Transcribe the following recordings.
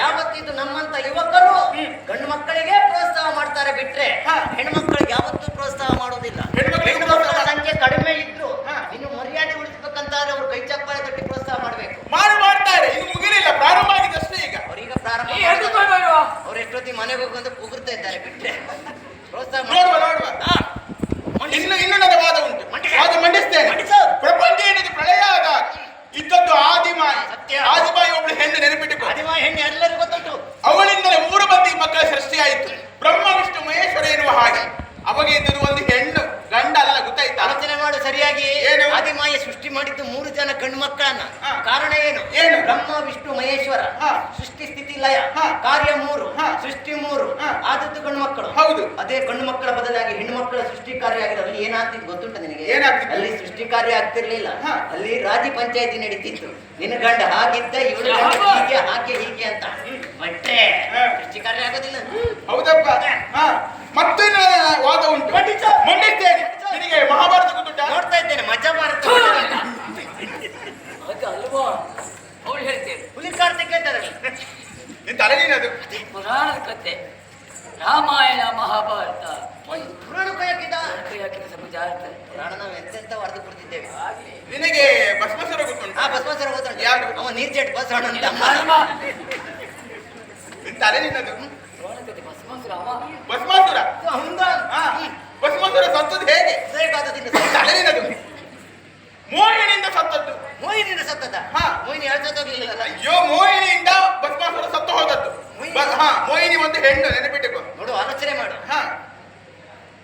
ಯಾವತ್ತಿದ್ದು ನಮ್ಮಂತ ಯುವಕರು ಗಂಡು ಮಕ್ಕಳಿಗೆ ಪ್ರೋತ್ಸಾಹ ಮಾಡ್ತಾರೆ ಬಿಟ್ರೆ ಹೆಣ್ಮಕ್ಳಿಗೆ ಯಾವತ್ತೂ ಪ್ರೋತ್ಸಾಹ ಮಾಡೋದಿಲ್ಲ ಹೆಣ್ಮಕ್ಳಿಗೆ ಹೆಣ್ಣು ಪ್ರೋತ್ಸಾಹ ಮಕ್ಕಳ ಸಂಖ್ಯೆ ಕಡಿಮೆ ಇದ್ರು ಇನ್ನು ಮರ್ಯಾದೆ ಉಳಿಸ್ಬೇಕಂತಾದ್ರೆ ಅವ್ರು ಕೈ ಚಪ್ಪಾಳೆ ತಟ್ಟಿ ಪ್ರೋತ್ಸಾಹ ಮಾಡ್ಬೇಕು ಮಾಡು ಮಾಡ್ತಾರೆ ಇನ್ನು ಮುಗಿಲಿಲ್ಲ ಪ್ರಾರಂಭ ಆಗಿದಷ್ಟೇ ಈಗ ಅವ್ರೀಗ ಪ್ರಾರಂಭ ನೀ ಎದ್ದುಕೊಂಡು ಅವ್ರು ಎಷ್ಟೊತ್ತಿ ಮನೆಗೆ ಹೋಗುವಂತ ಕೂಗುರ್ತಾ ಇದ್ದಾರೆ ಬಿಟ್ರೆ ಪ್ರೋತ್ಸಾಹ ನೋಡುವ ಮಾಡಿ ನೋಡುವ ಹಾ. ಇನ್ನು ಇನ್ನು ನನ್ನ ವಾದ ಉಂಟು ಮಂಡಿಸಿ. ವಾದ ಮಂಡಿಸ್ತೇನೆ ಮಂಡಿಸು. ಪ್ರಪಂಚ ಏನಿದೆ ಪ್ರಳಯ ಆದಾಗ ಇದ್ದದ್ದು ಆದಿಮಾಯಿ ಸತ್ಯ. ಆದಿಮಾಯಿ ಒಬ್ಳು ಹೆಣ್ಣು ನೆನಪಿಟ್ಟುಕೋ ಆದಿಮ ಹೆಣ್ಣು ಎಲ್ಲರಿಗೂ ಗೊತ್ತುಂಟು ಅವಳಿಂದಲೇ ಮೂರು ಮಂದಿ ಮಕ್ಕಳ ಸೃಷ್ಟಿಯಾಯಿತು ಬ್ರಹ್ಮ ವಿಷ್ಣು ಮಹೇಶ್ವರ ಎನ್ನುವ ಹಾಗೆ ಅವಾಗ ಇದ್ದದ್ದು ಒಂದು ಹೆಣ್ಣು ಗಂಡ ಅಲ್ಲ ಗೊತ್ತಾಯ್ತಾ ಆಲೋಚನೆ ಮಾಡು ಸರಿಯಾಗಿ ಏನು? ಆದಿಮಾಯ ಸೃಷ್ಟಿ ಮಾಡಿದ್ದು ಮೂರು ಜನ ಗಂಡು ಮಕ್ಕಳನ್ನ ಹಾ. ಕಾರಣ ಏನು ಏನು? ಬ್ರಹ್ಮ ವಿಷ್ಣು ಮಹೇಶ್ವರ ಹಾ. ಹಾ. ಕಾರ್ಯ ಮೂರು. ಸೃಷ್ಟಿ ಮೂರು. ಆದದ್ದು ಗಂಡು ಮಕ್ಕಳು ಹೌದು. ಅದೇ ಗಂಡು ಮಕ್ಕಳ ಬದಲಾಗಿ ಹೆಣ್ಣು ಮಕ್ಕಳ ಸೃಷ್ಟಿ ಕಾರ್ಯ ಆಗಿದೆ ಅಲ್ಲಿ ಏನಾಗ್ತಿತ್ತು ಗೊತ್ತುಂಟ ನಿನಗೆ ಏನಾಗ್ತಿತ್ತು? ಅಲ್ಲಿ ಸೃಷ್ಟಿ ಕಾರ್ಯ ಆಗ್ತಿರ್ಲಿಲ್ಲ ಹಾ. ಅಲ್ಲಿ ರಾಜಿ ಪಂಚಾಯತಿ ನಡೀತಿತ್ತು ನಿನ್ನ ಗಂಡ ಹಾಗಿದ್ದ ಇವಳು ಹೀಗೆ ಹಾಗೆ ಹೀಗೆ ಅಂತ ಮತ್ತೆ. ಸೃಷ್ಟಿ ಕಾರ್ಯ ಆಗೋದಿಲ್ಲ ಹೌದಪ್ಪ ಮತ್ತೆ ವಾದ ಉಂಟು ಮಂಡಿಸು. ಮಂಡಿಸ್ತೇನೆ ನಿನಗೆ ಮಹಾಭಾರತ ಗೊತ್ತುಂಟಾ ನೋಡ್ತಾ ಇದ್ದೇನೆ ಮಜಾ ಭಾರತ ಅದು ಅಲ್ವಾ ಅವಳು ಹೇಳ್ತೇನೆ ಹುಲಿ ಕಾರ್ತಿಕ್ ಹೇಳ್ತಾರೆ ನಿನ್ ತಲೆ ನೀನದು ಪುರಾಣದ ಕತೆ ರಾಮಾಯಣ ಮಹಾಭಾರತ ಒಂದು ಪುರಾಣ ಕೈಯಾಕಿದ್ದ ಯಾಕೆ ಸ್ವಲ್ಪ ಜಾಗ್ರತೆ ಪುರಾಣ ನಾವು ಎಂತೆಂತ ವರೆದು ಕೊಡ್ತಿದ್ದೇವೆ ಆಗ್ಲಿ ನಿನಗೆ ಭಸ್ಮಸುರ ಗೊತ್ತುಂಟು ಆ ಬಸವಸರ ಹೋದ್ರೆ ಜೆಟ್ ಬಸವಣ್ಣ ಅಂತ. ತಲೆ ನಿನ್ನದು. ಭಸ್ಮಾಸುರ ಭಸ್ಮಾಸುರ? ಸತ್ತದ್ದು ಹೇಗೆ? ತಲೆ ನಿನ್ನದು. ಮೋಹಿನಿಂದ ಸತ್ತದ್ದು. ಮೋಹಿನಿಂದ ಸತ್ತದ ಹಾ. ಮೋಹಿನಿ ಹೇಳ್ಸೋದಿರ್ಲಿಲ್ಲ ಅಯ್ಯೋ ಮೋಹಿನಿಯಿಂದ ಭಸ್ಮಾಸುರ ಸತ್ತು ಹೋದದ್ದು. ಹಾ ಮೋಹಿನಿ ಒಂದು ಹೆಣ್ಣು ನೆನಪಿಟ್ಟುಕೋ ನೋಡು ಆಲೋಚನೆ ಮಾಡು. ಹಾ.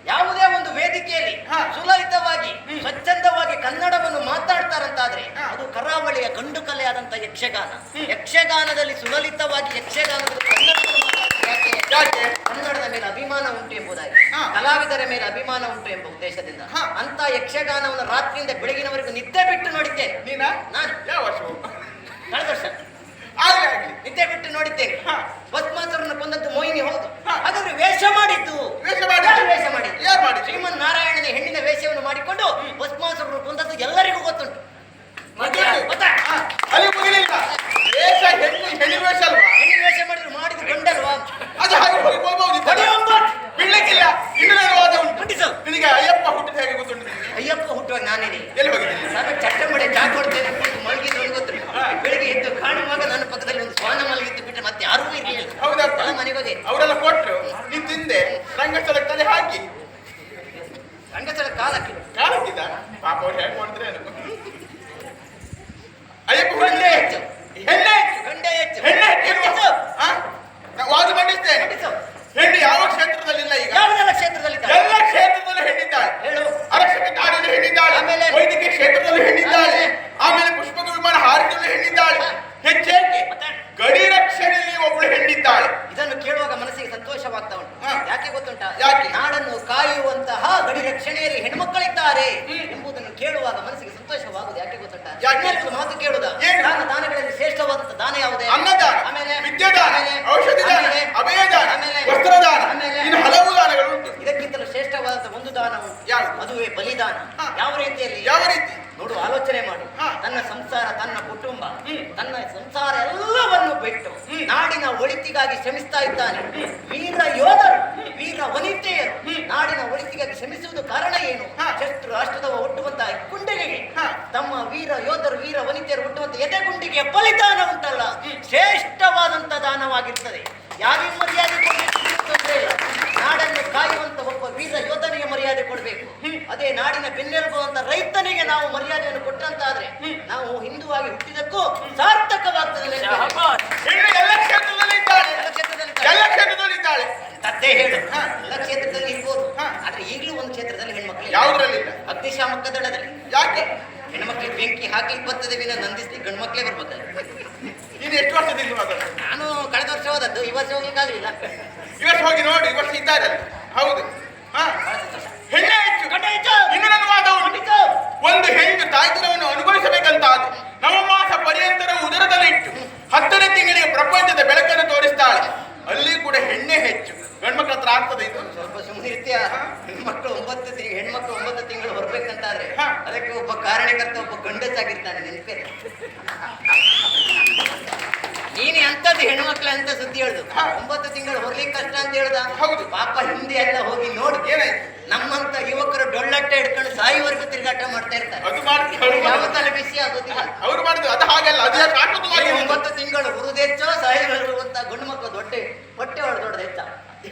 ಯಾವುದೇ ಒಂದು ವೇದಿಕೆಯಲ್ಲಿ. ಸುಲಲಿತವಾಗಿ ಸ್ವಚ್ಛಂದವಾಗಿ ಕನ್ನಡವನ್ನು ಮಾತಾಡ್ತಾರಂತಾದ್ರೆ. ಅದು ಕರಾವಳಿಯ ಗಂಡು ಕಲೆಯಾದಂತ ಯಕ್ಷಗಾನ ಯಕ್ಷಗಾನದಲ್ಲಿ ಸುಲಲಿತವಾಗಿ ಯಕ್ಷಗಾನದಲ್ಲಿ ಕನ್ನಡದ ಮೇಲೆ ಅಭಿಮಾನ ಉಂಟು ಎಂಬುದಾಗಿ. ಕಲಾವಿದರ ಮೇಲೆ ಅಭಿಮಾನ ಉಂಟು ಎಂಬ ಉದ್ದೇಶದಿಂದ. ಅಂತ ಯಕ್ಷಗಾನವನ್ನು ರಾತ್ರಿಯಿಂದ ಬೆಳಗಿನವರೆಗೂ ನಿದ್ದೆ ಬಿಟ್ಟು ನೋಡಿದ್ದೆ. ನೀನಾ? ನಾನು. ಯಾವ ವರ್ಷ? ಕಳೆದ ವರ್ಷ. ಆಗ್ಲಿ ಆಗಲಿ ನಿದ್ದೆ ಬಿಟ್ಟು ನೋಡಿದ್ದೇನೆ. ಪದ್ಮಾಸುರನ್ನು ಕೊಂದದ್ದು ಮೋಹಿನಿ ಹೌದು. ಹಾಗಾದ್ರೆ ವೇಷ ಮಾಡಿದ್ದು. ವೇಷ ಮಾಡಿ ವೇಷ ಮಾಡಿ ಯಾರು ಮಾಡಿ ಶ್ರೀಮನ್ ನಾರಾಯಣನ ಹೆಣ್ಣಿನ ವೇಷವನ್ನು ಮಾಡಿಕೊಂಡು ಭಸ್ಮಾಸುರನ್ನು ಕೊಂದದ್ದು ಎಲ್ಲರಿಗೂ ಗೊತ್ತುಂಟು. ಮತ್ತೆ ಗೊತ್ತಾ ಹಾ, ಅಲ್ಲಿ ಮುಗಿಲಿಲ್ಲ ವೇಷ ಹೆಣ್ಣು ಹೆಣ್ಣು ವೇಷ ಅಲ್ವಾ ಹೆಣ್ಣಿನ ವೇಷ ಮಾಡಿದ್ರು ಮಾಡಿದ್ದು ಗಂಡಲ್ವಾ ಅದು ಹಾಗೆ ಹೋಗಿ ಹೋಗ್ಬೋದು ಹೊಡೆಯೊಂಬ. ಬೀಳ್ಲಿಕ್ಕಿಲ್ಲ ಇನ್ನು ನನ್ನ ವಾದ ಉಂಟು ಮಂಡಿಸು. ನಿನಗೆ ಅಯ್ಯಪ್ಪ ಹುಟ್ಟಿದ ಹೇಗೆ ಗೊತ್ತುಂಟು ನಿನಗೆ ಅಯ್ಯಪ್ಪ ಹುಟ್ಟುವಾಗ ನಾನೇನೆ ಎಲ್ಲಿ ಹೋಗಿದ್ದೀನಿ ನಾನು ಚಟ್ಟಂಬಡೆ ಚಾ ಕೊಡ್ತೇನೆ ಕುಳಿತು ಮಲಗಿದ್ದು ನನಗೆ ಗೊತ್ತು ಬೆಳಿಗ್ಗೆ ಎದ್ದು ಕಾಣುವಾಗ ನನ್ನ ಪಕ್ಕದಲ್ಲಿ ಒಂದು ಶ್ವಾನ ಮಲಗಿದ್ದು ಬಿಟ್ಟರೆ ಮತ್ತೆ ಯಾರೂ ಇರಲಿಲ್ಲ ಹೌದಪ್ಪ ಎಲ್ಲ ಮನೆಗೆ ಹೋದೆ ಅವರೆಲ್ಲ ಕೊಟ್ರು ನೀನ್ ರಂಗಸ್ಥಳಕ್ಕೆ ತಲೆ ಹಾಕಿ. ರಂಗಸ್ಥಳ ಕಾಲಕ್ಕೆ? ಕಾಲಕ್ಕಿದ್ದ ಪಾಪ ಅವ್ರು ಹೇಗೆ ಮಾಡಿದ್ರೆ. ಅಯ್ಯಪ್ಪ ಹೆಣ್ಣೆ ಹೆಚ್ಚು. ಹೆಣ್ಣೆ ಹೆಚ್ಚು. ಗಂಡೆ ಹೆಚ್ಚು. ಹೆಣ್ಣೆ ಹೆಚ್ಚು ವಾದ ಮಂಡಿಸ್ತೇನೆ ಹೆಣ್ಣು ಯಾವ ಕ್ಷೇತ್ರದಲ್ಲಿಲ್ಲ ಈಗ? ಯಾವುದೆಲ್ಲ ಕ್ಷೇತ್ರದಲ್ಲಿ ಎಲ್ಲ ಕ್ಷೇತ್ರದಲ್ಲೂ ಹೆಣ್ಣಿದ್ದಾಳೆ. ಹೇಳು. ಆರಕ್ಷಕ ಕಾರ್ಯದಲ್ಲಿ ಹೆಣ್ಣಿದ್ದಾಳೆ. ಆಮೇಲೆ? ವೈದ್ಯಕೀಯ ಕ್ಷೇತ್ರದಲ್ಲಿ ಹೆಣ್ಣಿದ್ದಾಳೆ. ಆಮೇಲೆ? ಪುಷ್ಪಕ ವಿಮಾನ ಹಾರಿದಲ್ಲೂ ಹೆಣ್ಣಿದ್ದಾಳೆ. ಹೆಚ್ಚೇಕೆ? ಗಡಿ ರಕ್ಷಣೆಯಲ್ಲಿ ಒಬ್ಬಳು ಹೆಣ್ಣಿದ್ದಾಳೆ ಇದನ್ನು ಕೇಳುವಾಗ ಮನಸ್ಸಿಗೆ ಸಂತೋಷವಾಗ್ತಾ ಉಂಟು ಹಾ. ಯಾಕೆ ಯಾಕೆ? ನಾಡನ್ನು ಕಾಯುವಂತಹ ಗಡಿ ರಕ್ಷಣೆಯಲ್ಲಿ ಹೆಣ್ಮಕ್ಕಳಿದ್ದಾರೆ ಎಂಬುದನ್ನು ಕೇಳುವಾಗ ಮನಸ್ಸಿಗೆ ಸಂತೋಷವಾಗುವುದು. ಯಾಕೆ ಗೊತ್ತಾ ಯಾಕೆ? ಮಾತು ಕೇಳುದ? ದಾನ ದಾನಗಳಲ್ಲಿ ಶ್ರೇಷ್ಠವಾದಂತ ದಾನ ಯಾವುದೇ? ಅನ್ನದಾನ ಆಮೇಲೆ ವಿದ್ಯಾದಾನ? ಔಷಧಿ ದಾನ ಅಭಯದಾನ ಆಮೇಲೆ? ವಸ್ತ್ರದಾನ ಆಮೇಲೆ? ಇನ್ನು ಹಲವು ದಾನಗಳು ಉಂಟು. ಇದಕ್ಕಿಂತಲೂ ಶ್ರೇಷ್ಠವಾದಂತ ಒಂದು ದಾನ ಮದುವೆ ಬಲಿದಾನ. ಯಾವ ರೀತಿಯಲ್ಲಿ? ಯಾವ ರೀತಿ? ನೋಡು ಆಲೋಚನೆ ಮಾಡು. ತನ್ನ ಸಂಸಾರ ತನ್ನ ಕುಟುಂಬ ತನ್ನ ಸಂಸಾರ ಎಲ್ಲವನ್ನು ಬಿಟ್ಟು ನಾಡಿನ ಒಳಿತಿಗಾಗಿ ಶ್ರಮಿಸ್ತಾ ಇದ್ದಾನೆ. ವೀರ ಯೋಧರು ವೀರ ವನಿತೆಯರು ನಾಡಿನ ಒಳಿತಿಗಾಗಿ ಶ್ರಮಿಸುವುದು ಕಾರಣ ಏನು ಹಾ. ಶಸ್ತ್ರ ರಾಷ್ಟ್ರದ ಹುಟ್ಟುವಂತಹ ಗುಂಡಿಗೆಗೆ ಹಾ. ತಮ್ಮ ವೀರ ಯೋಧರು ವೀರ ವನಿತೆಯರು ಹುಟ್ಟುವಂತ ಎದೆ ಗುಂಡಿಗೆ ಬಲಿದಾನ ಉಂಟಲ್ಲ ಶ್ರೇಷ್ಠವಾದಂತ ದಾನವಾಗಿರ್ತದೆ ಯಾರಿಗೆ ಮರ್ಯಾದೆ ಕೊಡಬೇಕು ತೊಂದರೆ ಇಲ್ಲ ನಾಡನ್ನು ಕಾಯುವಂತ ಒಬ್ಬ ವೀರ ಯೋಧನಿಗೆ ಮರ್ಯಾದೆ ಕೊಡಬೇಕು ಅದೇ ನಾಡಿನ ಬೆನ್ನೆಲುಬು ಅಂತ ರೈತನಿಗೆ ನಾವು ಮರ್ಯಾದೆಯನ್ನು ಕೊಟ್ಟಂತಾದ್ರೆ ನಾವು ಹಿಂದುವಾಗಿ ಹುಟ್ಟಿದಕ್ಕೂ ಸಾರ್ಥಕವಾಗ್ತದೆ ತದ್ದೇ ಹೇಳು. ಹಾ. ಎಲ್ಲ ಕ್ಷೇತ್ರದಲ್ಲಿ ಇರ್ಬೋದು. ಹಾ. ಆದ್ರೆ ಈಗಲೂ ಒಂದು ಕ್ಷೇತ್ರದಲ್ಲಿ ಹೆಣ್ಮಕ್ಳು ಯಾವ್ದ್ರಲ್ಲಿ ಅಗ್ನಿಶಾಮಕ ದಳದಲ್ಲಿ ಯಾಕೆ? ಹೆಣ್ಮಕ್ಳಿಗೆ ಬೆಂಕಿ ಹಾಕಿ ಬರ್ತದೆ ವಿನ ನಂದಿಸ್ಲಿಕ್ಕೆ ಗಂಡು ಮಕ್ಳೇ ಬರ್ಬೇಕು ನೀನು ಎಷ್ಟು ವರ್ಷದಿಂದ ನಾನು ಕಳೆದ ವರ್ಷ ಹೋದದ್ದು ಈ ವರ್ಷ ಹೋಗ್ಲಿಕ್ಕಾಗಲಿಲ್ಲ. ಇವತ್ತು ಹೋಗಿ ನೋಡಿ ಇವತ್ತು ಇದ್ದಾರೆ ಹೌದು. ಒಂದು ಹೆಣ್ಣು ತಾಯ್ತನವನ್ನು ಅನುಭವಿಸಬೇಕಂತ ನವ ಮಾಸ ಪರ್ಯಂತರ ಉದರದಲ್ಲಿಟ್ಟು ಹತ್ತನೇ ತಿಂಗಳಿಗೆ ಪ್ರಪಂಚದ ಬೆಳಕನ್ನು ತೋರಿಸ್ತಾಳೆ. ಅಲ್ಲಿ ಕೂಡ ಹೆಣ್ಣೆ ಹೆಚ್ಚು. ಗಂಡ್ಮಕ್ಳ ಹತ್ರ ಆಗ್ತದೆ ಇದು? ಸ್ವಲ್ಪ ಸುಮ್ಮನೆ ಇರ್ತೀಯ? ಹೆಣ್ಮಕ್ಳು ಒಂಬತ್ತು ತಿಂಗಳು ಹೆಣ್ಮಕ್ಳು ಒಂಬತ್ತು ತಿಂಗಳು ಬರ್ಬೇಕಂತಾದ್ರೆ ಅದಕ್ಕೆ ಒಬ್ಬ ಕಾರಣಕರ್ತ ಒಬ್ಬ ಗಂಡಸಾಗಿರ್ತಾನೆ ನೆನಪೇ ನೀನು ಎಂತದ್ದು ಹೆಣ್ಮಕ್ಳು ಅಂತ ಸುದ್ದಿ ಹೇಳುದು? ಒಂಬತ್ತು ತಿಂಗಳು ಹೊರ್ಲಿಕ್ಕೆ ಕಷ್ಟ ಅಂತ ಹೇಳ್ದ? ಹೌದು. ಪಾಪ ಹಿಂದೆ ಎಲ್ಲ ಹೋಗಿ ನೋಡಿ. ನಮ್ಮಂತ ಯುವಕ ಸಾಯಿವರೆಗೂ ತಿರುಗಾಟ ಮಾಡ್ತಾ ಇರ್ತಾರೆ. ಅದು ಯಾವ ತಲೆ ಬಿಸಿ ಆಗೋದಿಲ್ಲ. ಅವ್ರು ಮಾಡುದು ಅದು ಹಾಗಲ್ಲ ಅದು ಯಾಕೆ ಒಂಬತ್ತು ತಿಂಗಳು ಹುರುದೆಚ್ಚೋ ಸಾಯಿವರೆಗೂ ಅಂತ ಗಂಡು ಮಕ್ಕಳು ದೊಡ್ಡ ಹೊಟ್ಟೆ ಒಳ ದೊಡ್ಡ ಹೆಚ್ಚ.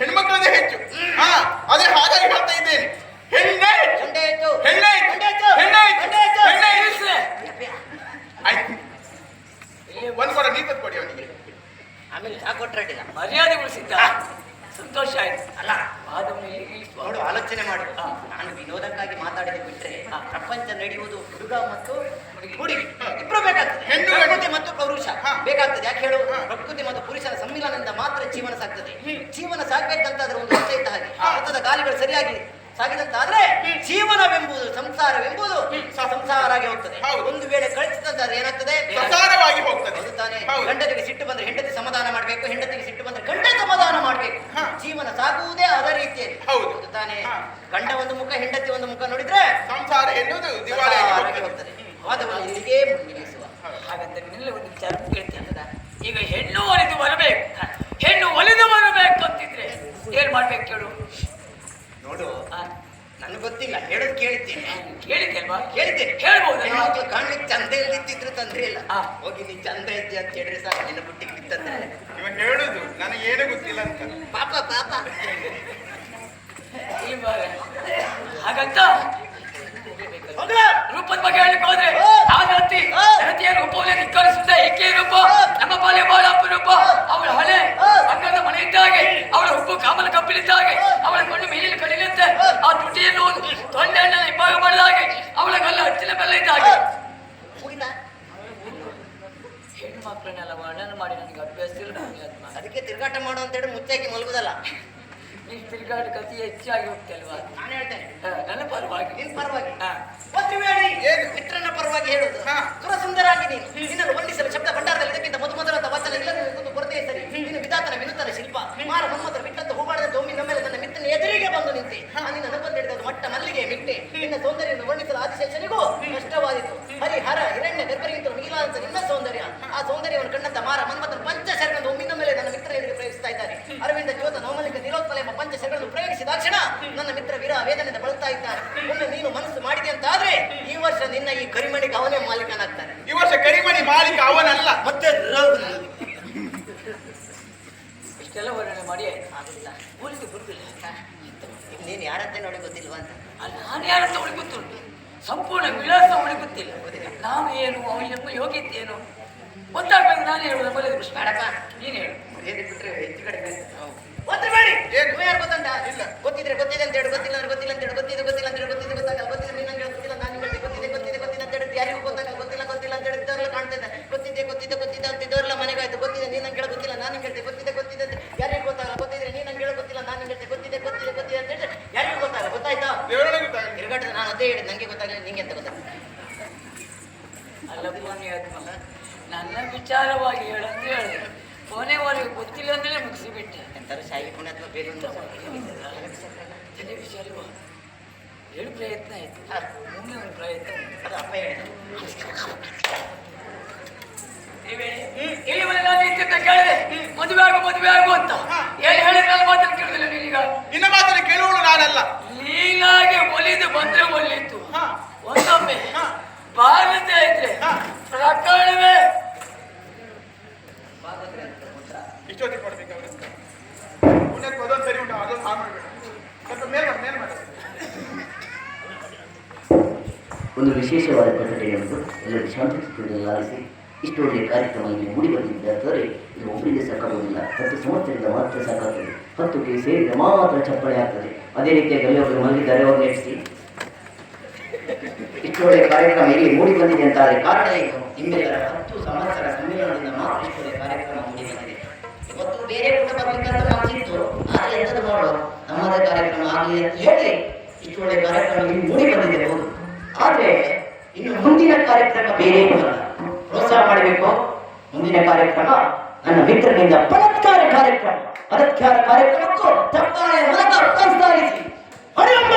ಹೆಣ್ಮಕ್ಳದೇ ಹೆಚ್ಚು. ಹಾ ಅದೇ ಹಾಗಾಗಿ ಹೇಳ್ತಾ ಇದ್ದೇನೆ. ಹೆಣ್ಣೇ ಹೆಣ್ಣೆ ಹೆಚ್ಚು. ಹೆಣ್ಣೇ ಹೆಣ್ಣೆ ಹೆಚ್ಚು. ಹೆಣ್ಣೇ ಹೆಚ್ಚು. ಹೆಚ್ಚು. ಹೆಣ್ಣೇ ಹೆಚ್ಚು. ಇಲ್ಲಿ ಒಂದು ಕೊಡ ನೀತದ್ ಕೊಡಿ ಅವನಿಗೆ. ಆಮೇಲೆ ಕೊಟ್ರಡ್ಡಿಲ್ಲ ಮರ್ಯಾದೆ ಉಳಿಸಿದ್ದ ಸಂತೋಷ ಆಯ್ತು. ಅಲ್ಲ ಆದ ನೋಡು ಆಲೋಚನೆ ಮಾಡಿ ನಾನು ವಿನೋದಕ್ಕಾಗಿ ಮಾತಾಡಿದ ಬಿಟ್ರೆ ಹಾ. ಪ್ರಪಂಚ ನಡೆಯುವುದು ಹುಡುಗ ಮತ್ತು ಹುಡುಗಿ. ಇಬ್ಬರು ಬೇಕಾಗ್ತದೆ. ಹೆಣ್ಣು. ಪ್ರಕೃತಿ ಮತ್ತು ಪೌರುಷ. ಬೇಕಾಗ್ತದೆ. ಯಾಕೆ ಹೇಳು. ಪ್ರಕೃತಿ ಮತ್ತು ಪುರುಷರ ಸಮ್ಮಿಲನದಿಂದ ಮಾತ್ರ ಜೀವನ ಸಾಗ್ತದೆ. ಜೀವನ ಸಾಗ್ಬೇಕಂತಾದ್ರೆ ಒಂದು ಅರ್ಥ ಇದ್ದ ಹಾಗೆ. ಅರ್ಥದ ಗಾಲಿಗಳು ಸರಿಯಾಗಿ ಸಾಗಿದಂತಾದ್ರೆ ಜೀವನವೆಂಬುದು ಸಂಸಾರವೆಂಬುದು ಸಂಸಾರ ಆಗಿ ಹೋಗ್ತದೆ. ಒಂದು ವೇಳೆ ಕಳಿಸಿದಂತಾದ್ರೆ ಏನಾಗ್ತದೆ? ಸಂಸಾರವಾಗಿ ಹೋಗ್ತದೆ. ಗಂಡತಿಗೆ ತಾನೇ ಗಂಡನಿಗೆ ಸಿಟ್ಟು ಬಂದ್ರೆ ಹೆಂಡತಿ ಸಮಾಧಾನ ಮಾಡಬೇಕು ಹೆಂಡತಿಗೆ ಸಿಟ್ಟು ಬಂದ್ರೆ ಗಂಡ ಸಮಾಧಾನ ಮಾಡಬೇಕು. ಜೀವನ ಸಾಗುವುದೇ ಅದ ರೀತಿಯಲ್ಲಿ ಹೌದು. ತಾನೇ. ಗಂಡ ಒಂದು ಮುಖ ಹೆಂಡತಿ ಒಂದು ಮುಖ ನೋಡಿದ್ರೆ ಸಂಸಾರ ಎನ್ನುವುದು ದಿವಾಳಿಯಾಗಿ ಹೋಗ್ತದೆ. ವಾದವನ್ನು ಇಲ್ಲಿಗೆ ಹಾಗಂತ ನಿನ್ನೆಲ್ಲ ಒಂದು ವಿಚಾರ ಕೇಳ್ತೇನೆ ಈಗ ಹೆಣ್ಣು ಒಲಿದು ಬರಬೇಕು. ಹೆಣ್ಣು ಒಲಿದು ಬರಬೇಕು ಅಂತಿದ್ರೆ ಏನ್ ಮಾಡ್ಬೇಕು ಕೇಳು. ನನಗೆ ಗೊತ್ತಿಲ್ಲ ಹೇಳೋದು ಕೇಳ್ತೀನಿ. ಕೇಳಿದ್ದೆ ಅಲ್ವಾ ಕೇಳಿದ್ದೇನೆ ಹೇಳ್ಬೋದು ಹೆಣ್ಮಕ್ಳು ಕಾಣ್ಲಿಕ್ಕೆ ಚಂದ ಇಲ್ದಿದ್ರು ತೊಂದ್ರೆ ಇಲ್ಲ. ಹೋಗಿ ನೀ ಚಂದ ಇದ್ದೀಯ ಅಂತ ಹೇಳಿದ್ರೆ ಸಾಕು ನಿನ್ನ ಬುಟ್ಟಿಗೆ ಬಿತ್ತಂದ್ರೆ ಇವ ಹೇಳುದು ನನಗೆ ಏನು ಗೊತ್ತಿಲ್ಲ ಅಂತ. ಪಾಪ ಪಾಪ. ಹಾಗಂತ? ರೂಪದ ಬಗ್ಗೆ ಹೇಳಕ್ ಹೋದ್ರೆ! ಹೆಂಡತಿಯ ರೂಪವನ್ನು ಧಿಕ್ಕರಿಸುತ್ತೆ ಏಕೆ ರೂಪ! ನಮ್ಮ ಬಾಲ್ಯ ಬಾಳ ರೂಪ. ಅವಳ ಹಳೆ ಅಂಗದ ಮನೆ ಇದ್ದಾಗೆ ಅವಳ ಹುಬ್ಬು ಕಾಮಲ ಕಪ್ಪಿಲಿದ್ದಾಗೆ ಅವಳ ಕಣ್ಣು ಮೇಲಿನ ಕಡಿಲಂತೆ ಆ ತುಟಿಯನ್ನು ತೊಂಡೆ ಹಣ್ಣನ್ನು ಇಬ್ಬಾಗ ಮಾಡಿದಾಗೆ ಅವಳ ಗಲ್ಲ ಹಚ್ಚಿನ ಬೆಲ್ಲ ಇದ್ದಾಗೆ ಹೆಣ್ಣು ಮಕ್ಕಳನ್ನೆಲ್ಲ ವರ್ಣನ ಮಾಡಿ ನನಗೆ ಅಭ್ಯಾಸ ಇಲ್ಲ ಅದಕ್ಕೆ ತಿರುಗಾಟ ಮಾಡು ಅಂತ ಹೇಳಿ ಮುಚ್ಚಾಕಿ ಮಲಗುದಲ್ಲ? ನೀನು ತಿರುಗಾಟ ಕತಿ ಹೆಚ್ಚಾಗಿ ಹೋಗ್ತಲ್ವಾ ನಾನು ಹೇಳ್ತೇನೆ. ನನ್ನ ಪರವಾಗಿ. ನಿನ್ ಪರವಾಗಿ. ಮತ್ತೆ ಒಂದು ಏನು? ಮಿತ್ರನ ಪರವಾಗಿ ಹೇಳುದು. ಹಾ. ಸುರಸುಂದರಾಗಿ ನೀನು. ಮಾಲೀಕ ಅವನಲ್ಲ. ಮತ್ತೆ. ಇಷ್ಟೆಲ್ಲ ವರ್ಣನೆ ಮಾಡಿ ಆಗಿಲ್ಲ ಊರಿಗೆ ಬರುದಿಲ್ಲ ನೀನು ಯಾರಂತೆ ನೋಡಿ ಗೊತ್ತಿಲ್ವಾ ಅಂತ? ಅಲ್ಲಿ ನಾನು ಯಾರಂತ ಅವಳಿಗೆ ಗೊತ್ತುಂಟು. ಸಂಪೂರ್ಣ ವಿಳಾಸ ಅವಳಿಗೆ ಗೊತ್ತಿಲ್ಲ. ನಾನು ಏನು ಅವಳ ನಮ್ಮ ಯೋಗ್ಯತೆ ಏನು ಗೊತ್ತಾಗ್ಬೇಕು ನಾನು ಹೇಳುವುದು ಮೊದಲೇ ಕೃಷ್ಣ ಬೇಡಪ್ಪ. ನೀನು ಹೇಳು. ಬಿಟ್ರೆ ಹೆಚ್ಚು ಕಡಿಮೆ ಒತ್ತು ಬೇಡಿ ಏನು? ಯಾರು ಗೊತ್ತಂತ? ಇಲ್ಲ. ಗೊತ್ತಿದ್ರೆ ಗೊತ್ತಿದೆ ಅಂತ ಹೇಳಿ ಗೊತ್ತಿಲ್ಲ ಅಂದ್ರೆ ಗೊತ್ತಿಲ್ಲ ಅಂತ ಹೇಳಿ ಗೊತ್ತಿದೆ ಗೊತ್ತಿಲ್ಲ ಅಂತ ಹೇಳಿ ಗೊತ್ತಿದೆ ಗೊತ್ತಾಗಲ್ಲ ಗೊತ್ತಿದ್ರೆ ನೀನು ನಂಗೆ ಗೊತ್ತಿಲ್ಲ ನಾನು ನಿಮಗೆ ಗೊತ್ತಿದೆ ಗೊತ್ತಿದೆ ಗೊತ್ತಿದೆ ಅಂತ ಹೇಳಿ ಯಾರಿಗೂ ಗೊತ್ತಾಗಲ್ಲ ಗೊತ್ತಿಲ್ಲ ಗೊತ್ತಿಲ್ಲ ಅಂತ ಹೇಳಿದ್ದವರೆಲ್ಲ ಕಾಣ್ತಾ ಇದೆ ಗೊತ್ತಿದೆ ಅಂತ ಇದ್ದವರೆಲ್ಲ ಮನೆಗೆ ಆಯ್ತು ಗೊತ್ತಿದೆ ನೀನು ನಂಗೆ ಹೇಳ ಗೊತ್ತಿಲ್ಲ ನಾನು ಹೇಳ್ತೆ ಗೊತ್ತಿದೆ ಗೊತ್ತಿದೆ ಅಂತ. ಯಾರಿಗೂ ಗೊತ್ತಾಗಲ್ಲ ಗೊತ್ತಿದ್ರೆ ನೀನು ನಂಗೆ ಹೇಳ ಗೊತ್ತಿಲ್ಲ ನಾನು ಹೇಳ್ತೆ ಗೊತ್ತಿದೆ ಗೊತ್ತಿದೆ ಗೊತ್ತಿದೆ ಅಂತ ಹೇಳಿ ಯಾರಿಗೂ ಗೊತ್ತಾಗಲ್ಲ ಗೊತ್ತಾಯ್ತಾ? ತಿರುಗಾಟದ ನಾನು ಅದೇ ಹೇಳಿದ್ ನಂಗೆ ಗೊತ್ತಾಗಲಿಲ್ಲ ನಿಂಗೆ ಅಂತ ಗೊತ್ತಾಗ ಅಲ್ಲ ನನ್ನ ವಿಚಾರವಾಗಿ ಹೇಳಂತ ಹೇಳಿದೆ. ಕೊನೆವರೆಗೆ ಗೊತ್ತಿಲ್ಲ ಅಂದ್ರೆ ಮುಗಿಸಿಬಿಟ್ಟೆ. ಎಂತಾರು ಶಾಯಿ ಅಥವಾ ಬೇರೆ ವಿಚಾರ ತಲೆ ವಿಚಾರವ ಹೇಳು ಪ್ರಯತ್ನ ಆಯ್ತು. ಮುಂದೆ ಒಂದು ಪ್ರಯತ್ನ. ಅದು ಅಪ್ಪ ಹೇಳಿದ ಇಲ್ಲಿ ನಾನು ಇದ್ದಿದ್ದ ಕೇಳಿದೆ. ಮದುವೆ ಆಗು ಮದುವೆ ಆಗು ಅಂತ. ಏನು ಹೇಳಿದ್ರೆ ನನ್ನ ಮಾತನ್ನು ಕೇಳಿದಿಲ್ಲ ನೀನೀಗ ನಿನ್ನ ಮಾತನ್ನು ಕೇಳುವಳು ನಾನಲ್ಲ. ನೀನಾಗೆ ಒಲಿದು ಬಂದ್ರೆ ಒಲ್ಲಿತ್ತು ಹಾ. ಒಂದೊಮ್ಮೆ ಹಾ. ಬಾರದೆ ಇದ್ರೆ ಹಾ. ಪ್ರಕರಣವೇ. ಇಷ್ಟೊತ್ತಿಗೆ ಕೊಡ್ಬೇಕು ಅವ್ರ ಪುಣ್ಯಕ್ಕೆ ಅದೊಂದು ಸರಿ ಉಂಟು ಅದೊಂದು ಹಾಳು ಮಾಡಬೇಡ. ಸ್ವಲ್ಪ ಮೇಲ್ ಮಾಡಿ ಮಾಡಿ. ಒಂದು ವಿಶೇಷವಾದ ಪ್ರಕಟಣೆಯನ್ನು ಎಲ್ಲರೂ ಶಾಂತಿ ಆಲಿಸಿ. ಇಷ್ಟು ಕಾರ್ಯಕ್ರಮ ಇಲ್ಲಿ ಮೂಡಿ ಬಂದಿದ್ದಾದರೆ ಇದು ಒಬ್ಬರಿಗೆ ಸಾಕಾಗುವುದಿಲ್ಲ. ಹತ್ತು ಸಂವತ್ಸರದಿಂದ ಮಾತ್ರ ಸಾಕಾಗ್ತದೆ. ಹತ್ತುಗೆ ಸೇರಿದ ಮಾತ್ರ ಚಪ್ಪಳೆ ಆಗ್ತದೆ. ಅದೇ ರೀತಿಯಾಗಿ ಅಲ್ಲಿ ಮಲಗಿದ್ದಾರೆ, ಅವ್ರು ನಡೆಸಿ ಇಷ್ಟು ಕಾರ್ಯಕ್ರಮ ಇಲ್ಲಿ ಮೂಡಿ ಬಂದಿದೆ ಅಂತಾದರೆ ಕಾರಣ ಏನು? ನಿಮ್ಮೆಲ್ಲರ ಹತ್ತು ಸಂವತ್ಸರ ಸಮ್ಮೇಳನದಿಂದ ಮಾತ್ರ ಇಷ್ಟು ಕಾರ್ಯಕ್ರಮ ಮೂಡಿ ಬಂದಿದೆ. ಇವತ್ತು ಬೇರೆ ಊಟ ಬರ್ಬೇಕಂತ ಮಾತಿತ್ತು ಆದರೆ ಎಂತದ ಮಾಡೋ ನಮ್ಮದೇ ಕಾರ್ಯಕ್ರಮ ಆಗಲಿ ಅಂತ ಹೇಳಿ ಇಷ್ಟು ಕಾರ್ಯಕ್ರಮ ಇಲ್ಲಿ ಮೂಡಿ ಬಂದಿದೆ. ಹೌದು. ಆದರೆ ಇನ್ನು ಮುಂದಿನ ಕಾರ್ಯಕ್ರಮ ಬೇರೆ ಇರುವುದಲ್ಲ ಪ್ರೋತ್ಸಾಹ ಮಾಡಬೇಕು. ಮುಂದಿನ ಕಾರ್ಯಕ್ರಮ ನನ್ನ ಮಿತ್ರನಿಂದ ಬಲತ್ಕಾರ ಕಾರ್ಯಕ್ರಮ. ಬಲತ್ಕಾರ ಕಾರ್ಯಕ್ರಮಕ್ಕೂ ತಪ್ಪಾಯ ಮೂಲಕ ಪ್ರೋತ್ಸಾಹಿಸಿ ಹರಿಯಮ್ಮ